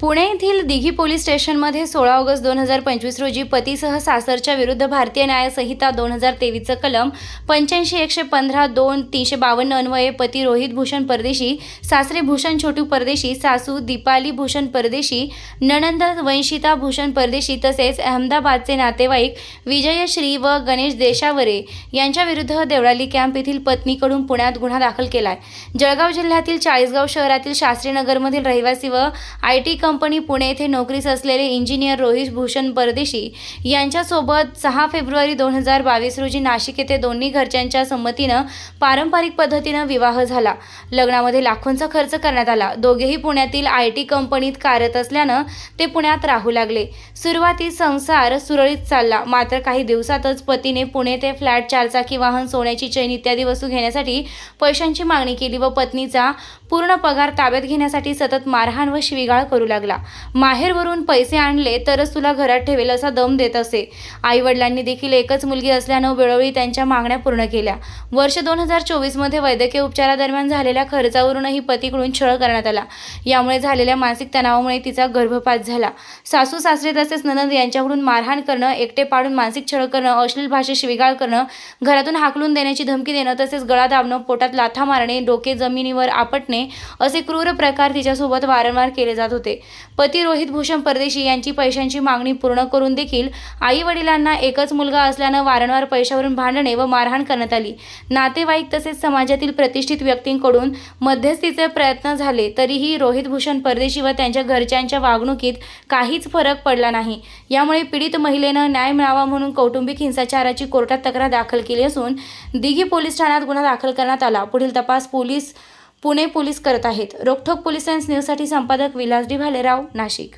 पुणे येथील दिघी पोलीस स्टेशनमध्ये सोळा ऑगस्ट दोन हजार पंचवीस रोजी पतीसह सासरच्या विरुद्ध भारतीय न्यायसंहिता दोन हजार तेवीसचं कलम पंच्याऐंशी एकशे पंधरा दोन तीनशे बावन्न अन्वये पती रोहित भूषण परदेशी सासरे भूषण छोटू परदेशी सासू दीपाली भूषण परदेशी नणंद वंशिता भूषण परदेशी तसेच अहमदाबादचे नातेवाईक विजयश्री व गणेश देशावरे यांच्या विरुद्ध देवळाली कॅम्प येथील पत्नीकडून पुण्यात गुन्हा दाखल केला आहे जळगाव जिल्ह्यातील चाळीसगाव शहरातील शास्त्रीनगरमधील रहिवासी व आय टी कंपनी पुणे येथे नोकरीस असलेले इंजिनियर रोहित भूषण परदेशी यांच्यासोबत सहा फेब्रुवारी दोन हजार बावीस रोजी नाशिक येथे दोन्ही घरच्यांच्या संमतीनं पारंपरिक पद्धतीनं विवाह झाला. लग्नामध्ये लाखोंचा खर्च करण्यात आला. दोघेही पुण्यातील आय टी कंपनीत कार्यरत असल्यानं ते पुण्यात राहू लागले. सुरुवातीस संसार सुरळीत चालला. मात्र काही दिवसातच पतीने पुणे ते फ्लॅट चारचाकी वाहन सोन्याची चैन इत्यादी वस्तू घेण्यासाठी पैशांची मागणी केली व पत्नीचा पूर्ण पगार ताब्यात घेण्यासाठी सतत मारहाण व शिवीगाळ करू लागला. लागला. माहेरवरून पैसे आणले तरच तुला घरात ठेवेल असा दम देत असे. आईवडिलांनी देखील एकच मुलगी असल्यानं वेळोवेळी त्यांच्या मागण्या पूर्ण केल्या. वर्ष दोन हजार चोवीसमध्ये वैद्यकीय उपचारादरम्यान झालेल्या खर्चावरूनही पतीकडून छळ करण्यात आला. यामुळे झालेल्या मानसिक तणावामुळे तिचा गर्भपात झाला. सासू सासरे तसेच ननंद यांच्याकडून मारहाण करणं एकटे पाडून मानसिक छळ करणं अश्लील भाषेत शिवीगाळ करणं घरातून हाकलून देण्याची धमकी देणं तसेच गळा दाबणं पोटात लाथा मारणे डोके जमिनीवर आपटणे असे क्रूर प्रकार तिच्यासोबत वारंवार केले जात होते. पती रोहित भूषण परदेशी यांची पैशांची मागणी पूर्ण करून देखील आई वडिलांना एकच मुलगा असल्यानं वारंवार पैशावरून भांडणे व मारहाण करण्यात आली. नातेवाईक तसेच समाजातील प्रतिष्ठित व्यक्तींकडून मध्यस्थीचे प्रयत्न झाले तरीही रोहित भूषण परदेशी व त्यांच्या घरच्यांच्या वागणुकीत काहीच फरक पडला नाही. यामुळे पीडित महिलेनं न्याय मिळावा म्हणून कौटुंबिक हिंसाचाराची कोर्टात तक्रार दाखल केली असून दिघी पोलीस ठाण्यात गुन्हा दाखल करण्यात आला. पुढील तपास पोलीस पुणे पोलीस करत आहेत. रोखोक पोलीस न्यूजसाठी संपादक विलास डी भालेराव नाशिक.